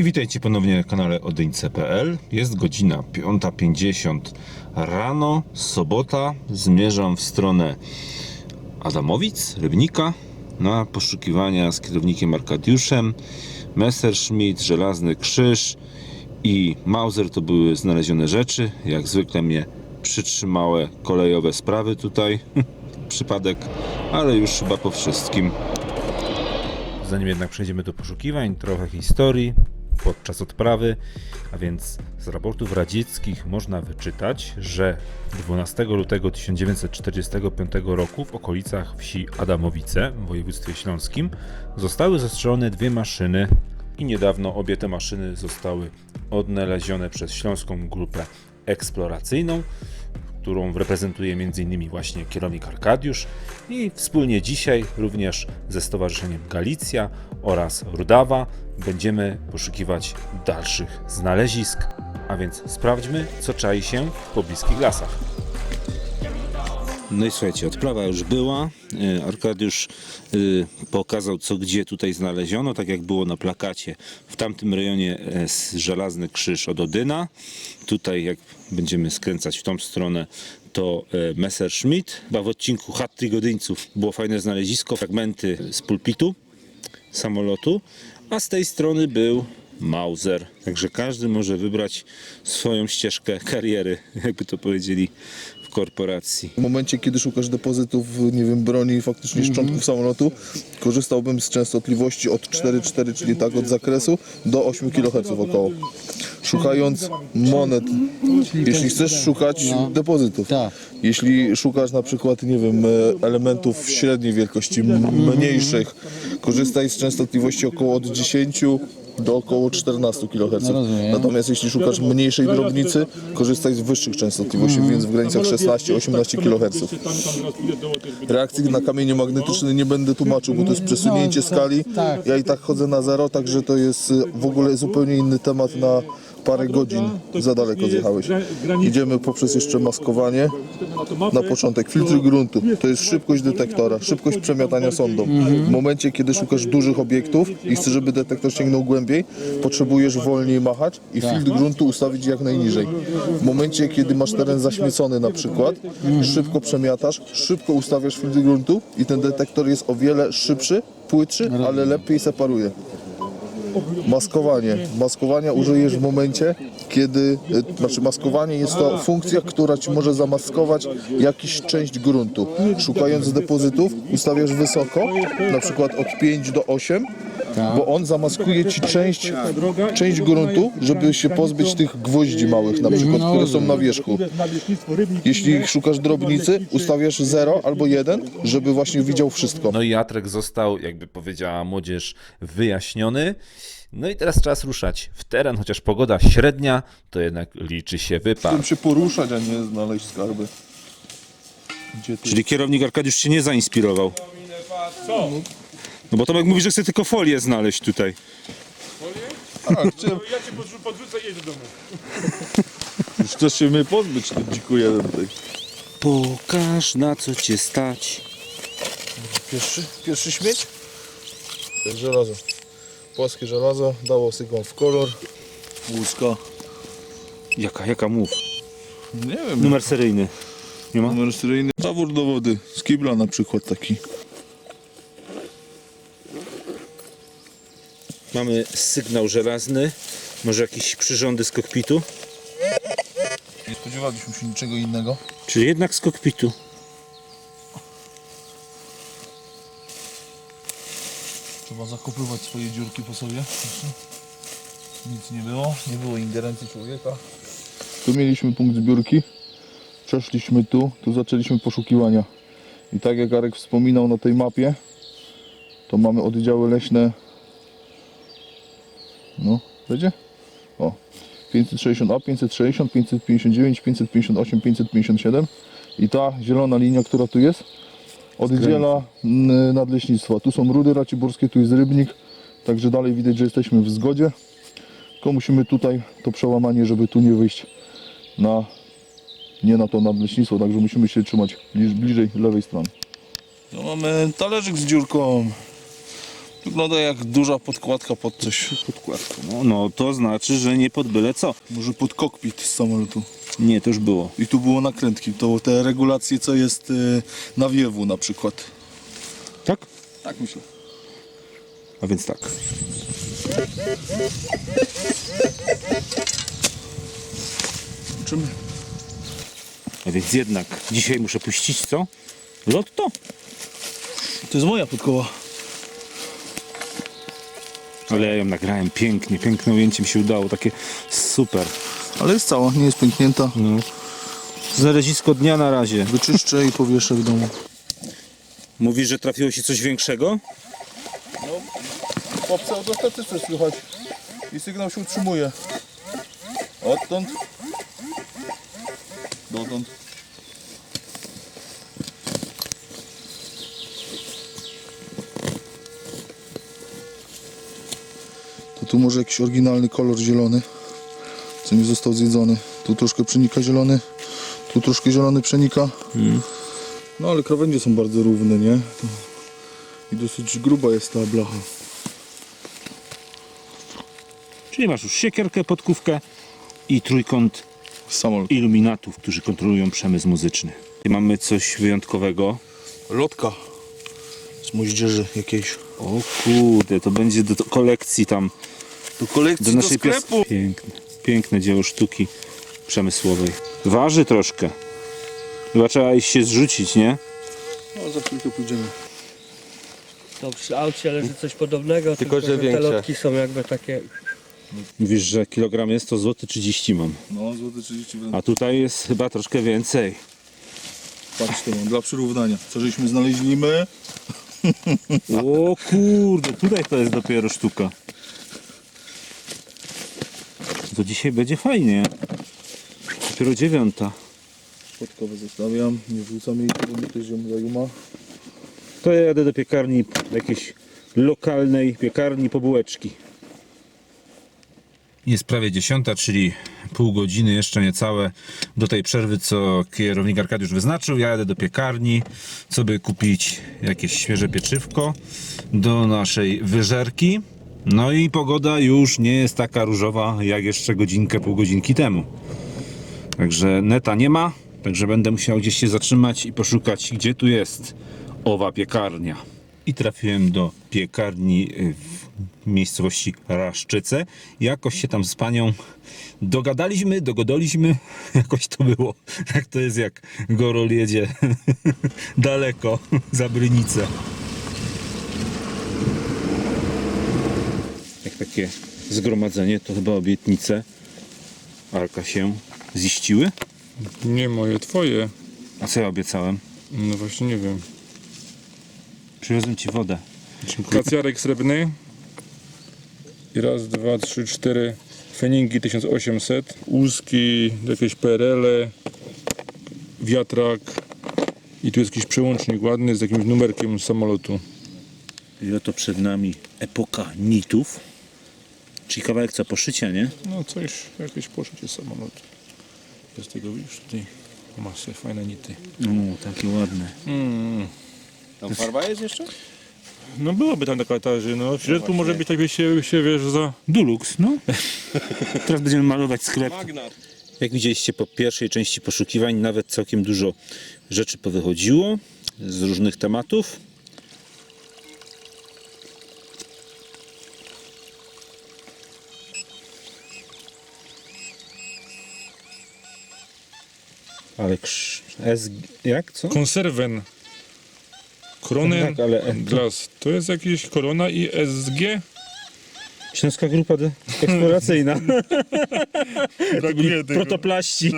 I witajcie ponownie na kanale odyńce.pl. Jest godzina 5.50 rano, sobota. Zmierzam w stronę Adamowic, Rybnika, na poszukiwania z kierownikiem Arkadiuszem. Messerschmitt, Żelazny Krzyż i Mauser to były znalezione rzeczy. Jak zwykle mnie przytrzymałe kolejowe sprawy tutaj. Przypadek, ale już chyba po wszystkim. Zanim jednak przejdziemy do poszukiwań, trochę historii podczas odprawy, a więc z raportów radzieckich można wyczytać, że 12 lutego 1945 roku w okolicach wsi Adamowice w województwie śląskim zostały zestrzelone dwie maszyny i niedawno obie te maszyny zostały odnalezione przez Śląską Grupę Eksploracyjną, którą reprezentuje m.in. właśnie kierownik Arkadiusz i wspólnie dzisiaj również ze Stowarzyszeniem Galicja oraz Rudawa będziemy poszukiwać dalszych znalezisk, a więc sprawdźmy co czai się w pobliskich lasach. No i słuchajcie, odprawa już była. E, Arkadiusz y, pokazał co gdzie tutaj znaleziono, tak jak było na plakacie. W tamtym rejonie e, żelazny krzyż od Odyna. Tutaj jak będziemy skręcać w tą stronę to e, Messerschmitt. Chyba w odcinku Chat Tygodyńców było fajne znalezisko, fragmenty z pulpitu samolotu, a z tej strony był Mauser. Także każdy może wybrać swoją ścieżkę kariery, jakby to powiedzieli korporacji. W momencie, kiedy szukasz depozytów, nie wiem, broni faktycznie szczątków samolotu, korzystałbym z częstotliwości od 4,4, czyli tak od zakresu, do 8 kHz około. Szukając monet, jeśli chcesz szukać depozytów. Tak. Jeśli szukasz na przykład, nie wiem, e, elementów średniej wielkości, m- mniejszych, korzystaj z częstotliwości około od 10 do około 14 kHz. No rozumiem. Natomiast jeśli szukasz mniejszej drobnicy, korzystaj z wyższych częstotliwości, Mhm. więc w granicach 16-18 kHz. Reakcji na kamienie magnetyczne nie będę tłumaczył, bo to jest przesunięcie skali. tak. Ja i tak chodzę na zero, także to jest y, w ogóle zupełnie inny temat na parę godzin. Za daleko zjechałeś. Idziemy poprzez jeszcze maskowanie. Na początek filtry gruntu. To jest szybkość detektora, szybkość przemiatania sondą. W momencie, kiedy szukasz dużych obiektów i chcesz, żeby detektor sięgnął głębiej, potrzebujesz wolniej machać i filtr gruntu ustawić jak najniżej. W momencie, kiedy masz teren zaśmiecony na przykład, szybko przemiatasz, szybko ustawiasz filtr gruntu i ten detektor jest o wiele szybszy, płytszy, ale lepiej separuje. Maskowanie. Maskowania użyjesz w momencie, kiedy, y, znaczy maskowanie jest to funkcja, która ci może zamaskować jakiś część gruntu. Szukając depozytów ustawiasz wysoko, na przykład od 5 do 8, bo on zamaskuje ci część, część gruntu, żeby się pozbyć tych gwoździ małych na przykład, które są na wierzchu. Jeśli szukasz drobnicy, ustawiasz 0 albo 1, żeby właśnie widział wszystko. No i Atrek został, jakby powiedziała młodzież, wyjaśniony. No i teraz czas ruszać w teren, chociaż pogoda średnia, to jednak liczy się wypad. Chcę się poruszać, a nie znaleźć skarby. Gdzie tu Czyli kierownik Arkadiusz się nie zainspirował. Co? No bo Tomek mówi, że chce tylko folię znaleźć tutaj. Tak, czy Ja cię podrzu- podrzucę i jedź do domu. chcesz się mnie pozbyć, ten dziku jeden. Pokaż na co cię stać. Pierwszy, pierwszy śmieć? Żelazo. Polskie żelazo, dało sygnał w kolor. Łuska. Jaka, jaka mów? Nie wiem, Numer seryjny. Nie ma? numer seryjny. Zawór do wody, z kibla na przykład taki. Mamy sygnał żelazny. Może jakieś przyrządy z kokpitu? Nie spodziewaliśmy się niczego innego. Czyli jednak z kokpitu. Trzeba zakopywać swoje dziurki po sobie. Nic nie było, nie było ingerencji człowieka. Tu mieliśmy punkt zbiórki. Przeszliśmy tu, tu zaczęliśmy poszukiwania. I tak jak Arek wspominał na tej mapie, to mamy oddziały leśne. No, będzie? O, 560A, 560, 559, 558, 557. I ta zielona linia, która tu jest, oddziela nadleśnictwa. Tu są rudy raciborskie, tu jest rybnik, także dalej widać, że jesteśmy w zgodzie. Tylko musimy tutaj to przełamanie, żeby tu nie wyjść na nie na to nadleśnictwo, także musimy się trzymać bliż, bliżej lewej strony. No mamy talerzyk z dziurką. Wygląda jak duża podkładka pod coś. Podkładka. No, no to znaczy, że nie pod byle co. Może pod kokpit z samolotu. Nie, to już było. I tu było nakrętki. To te regulacje, co jest y, na wiewu na przykład. Tak? Tak myślę. A więc tak. Czymy? A więc jednak dzisiaj muszę puścić co? Lotto? To jest moja podkoła. Ale ja ją nagrałem pięknie, piękne ujęcie mi się udało, takie super. Ale jest cała, nie jest pęknięta. No. Znalezisko dnia na razie. Wyczyszczę i powieszę w domu. Mówisz, że trafiło się coś większego? Po pseudostatyce słychać. I sygnał się utrzymuje. Odtąd. Dotąd. Tu może jakiś oryginalny kolor zielony, co nie został zjedzony. Tu troszkę przenika zielony, tu troszkę zielony przenika. No ale krawędzie są bardzo równe, nie? I dosyć gruba jest ta blacha. Czyli masz już siekierkę, podkówkę i trójkąt Samolot. iluminatów, którzy kontrolują przemysł muzyczny. I mamy coś wyjątkowego. Lotka z moździerzy jakiejś. O kurde, to będzie do kolekcji tam, Do kolekcji do naszej pies- Piękne, piękne dzieło sztuki przemysłowej. Waży troszkę. Chyba trzeba iść się zrzucić, nie? No, za chwilkę pójdziemy. To przy aucie leży coś podobnego, Tylko, że te większe. lotki są jakby takie... Mówisz, że kilogram jest to złoty 30 mam. No, złoty 30 wręcz. A tutaj jest chyba troszkę więcej. Patrz to mam, dla przyrównania. Co żeśmy znaleźli my? O kurde, tutaj to jest dopiero sztuka. To dzisiaj będzie fajnie. Dopiero dziewiąta. Podkowę zostawiam, nie wrzucam jej, bo mi ktoś ją zajuma. To ja jadę do piekarni, jakiejś lokalnej piekarni po bułeczki. Jest prawie dziesiąta, czyli pół godziny, jeszcze niecałe do tej przerwy, co kierownik Arkadiusz wyznaczył. Ja jadę do piekarni, co by kupić jakieś świeże pieczywko do naszej wyżerki. No i pogoda już nie jest taka różowa, jak jeszcze godzinkę, pół godzinki temu. Także neta nie ma, także będę musiał gdzieś się zatrzymać i poszukać, gdzie tu jest owa piekarnia. I trafiłem do piekarni w miejscowości Raszczyce. Jakoś się tam z panią dogadaliśmy, dogodoliśmy, jakoś to było. Jak to jest, jak Gorol jedzie daleko za Brynicę. Jak takie zgromadzenie, to chyba obietnice Arka się ziściły. Nie moje, twoje. A co ja obiecałem? No właśnie nie wiem. Przywiozłem ci wodę. Kacjarek srebrny. I raz, dwa, trzy, cztery. Feningi 1800. Łuski, jakieś PRL. Wiatrak. I tu jest jakiś przełącznik ładny z jakimś numerkiem samolotu. I oto przed nami epoka nitów. Czyli kawałek co poszycia, nie? No coś, jakieś poszycie samolotu. Jest tego, widzisz, tutaj masę, fajne nity. O, takie ładne. Mm. Tam farba jest jeszcze? No byłaby tam taka ta, że no w środku może być tak wie się, się wiesz za... Dulux, no. Teraz będziemy malować sklep. Magnat. Jak widzieliście po pierwszej części poszukiwań, nawet całkiem dużo rzeczy powychodziło z różnych tematów. Ale krz... S... jak? Co? Konserwen. Kronen Tak, ale- Glass. To jest jakieś korona i SG? Śląska Grupa de- Eksploracyjna. Brakuje tego. Protoplaści.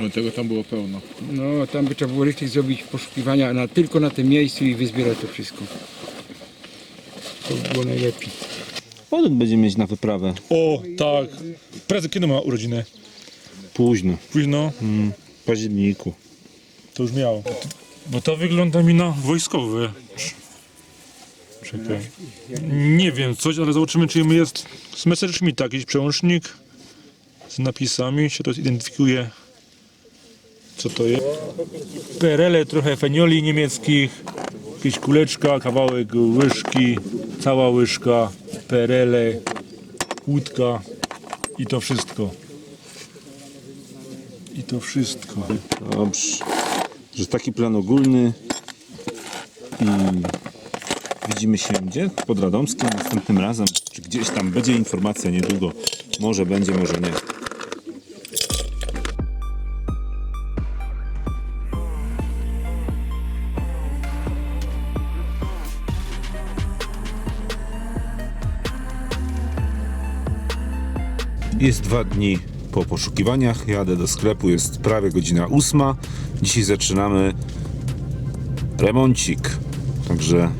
No tego tam było pełno. No, tam by trzeba było richtig zrobić poszukiwania na, tylko na tym miejscu i wyzbierać to wszystko. To by było najlepiej. Potem będziemy mieć na wyprawę. O, tak. Prezes kiedy ma urodziny? Późno. Późno. W październiku. To już miał. Bo to wygląda mi na wojskowe. Czekaj. Nie wiem coś, ale zobaczymy czy jest z Messerschmitta jakiś przełącznik z napisami, się to zidentyfikuje co to jest. PRL, trochę fenioli niemieckich, jakieś kuleczka, kawałek łyżki, cała łyżka, perele, łódka i to wszystko. I to wszystko. Dobrze. Że taki plan ogólny i widzimy się gdzie? Pod Radomskiem następnym razem, czy gdzieś tam będzie informacja niedługo. Może będzie, może nie. Jest dwa dni po poszukiwaniach. Jadę do sklepu, jest prawie godzina ósma. Dzisiaj zaczynamy remoncik. Także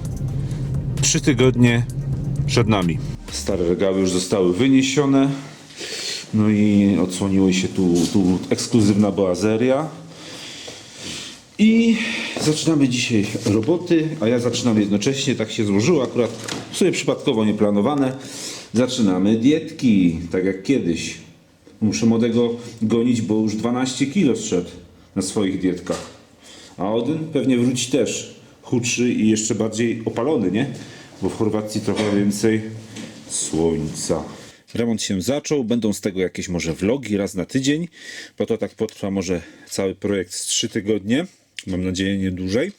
trzy tygodnie przed nami. Stare regały już zostały wyniesione. No i odsłoniły się tu, tu ekskluzywna boazeria. I zaczynamy dzisiaj roboty, a ja zaczynam jednocześnie, tak się złożyło, akurat sobie przypadkowo nieplanowane. Zaczynamy dietki, tak jak kiedyś. Muszę młodego gonić, bo już 12 kilo zszedł na swoich dietkach. A Odyn pewnie wróci też chudszy i jeszcze bardziej opalony, nie? Bo w Chorwacji trochę więcej słońca. Remont się zaczął, będą z tego jakieś może vlogi raz na tydzień, bo to tak potrwa może cały projekt z 3 tygodnie. Mam nadzieję nie dłużej.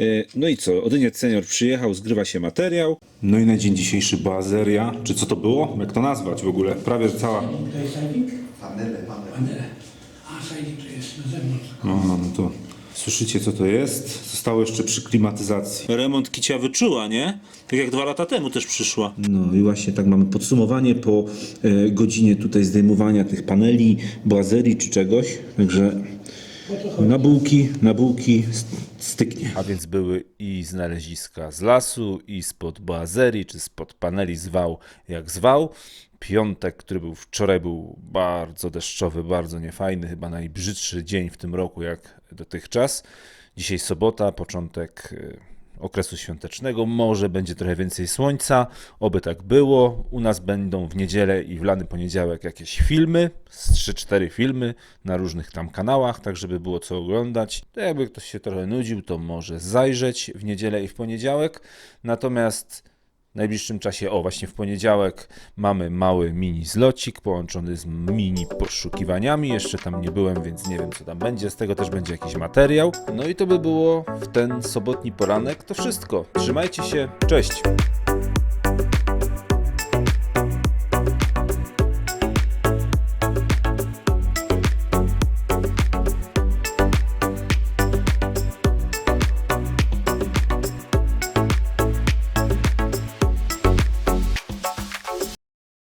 E, No i co? Odyniec senior przyjechał, zgrywa się materiał. No i na dzień dzisiejszy bazeria, czy co to było? Jak to nazwać w ogóle? Prawie że cała A sajnik to jest na zewnątrz. No, no to słyszycie co to jest? Zostało jeszcze przy klimatyzacji. Remont kicia wyczuła, nie? Tak jak dwa lata temu też przyszła. No i właśnie tak mamy podsumowanie po e, godzinie tutaj zdejmowania tych paneli, boazerii czy czegoś. Także na bułki, na bułki styknie. A więc były i znaleziska z lasu, i spod boazerii, czy spod paneli zwał jak zwał. Piątek, który był wczoraj, był bardzo deszczowy, bardzo niefajny, chyba najbrzydszy dzień w tym roku jak dotychczas. Dzisiaj sobota, początek y, okresu świątecznego. Może będzie trochę więcej słońca, oby tak było. U nas będą w niedzielę i w lany poniedziałek jakieś filmy, z 3-4 filmy na różnych tam kanałach, tak żeby było co oglądać. To jakby ktoś się trochę nudził, to może zajrzeć w niedzielę i w poniedziałek. Natomiast w najbliższym czasie, o właśnie w poniedziałek, mamy mały mini zlocik połączony z mini poszukiwaniami. Jeszcze tam nie byłem, więc nie wiem co tam będzie. Z tego też będzie jakiś materiał. No i to by było w ten sobotni poranek. To wszystko. Trzymajcie się. Cześć.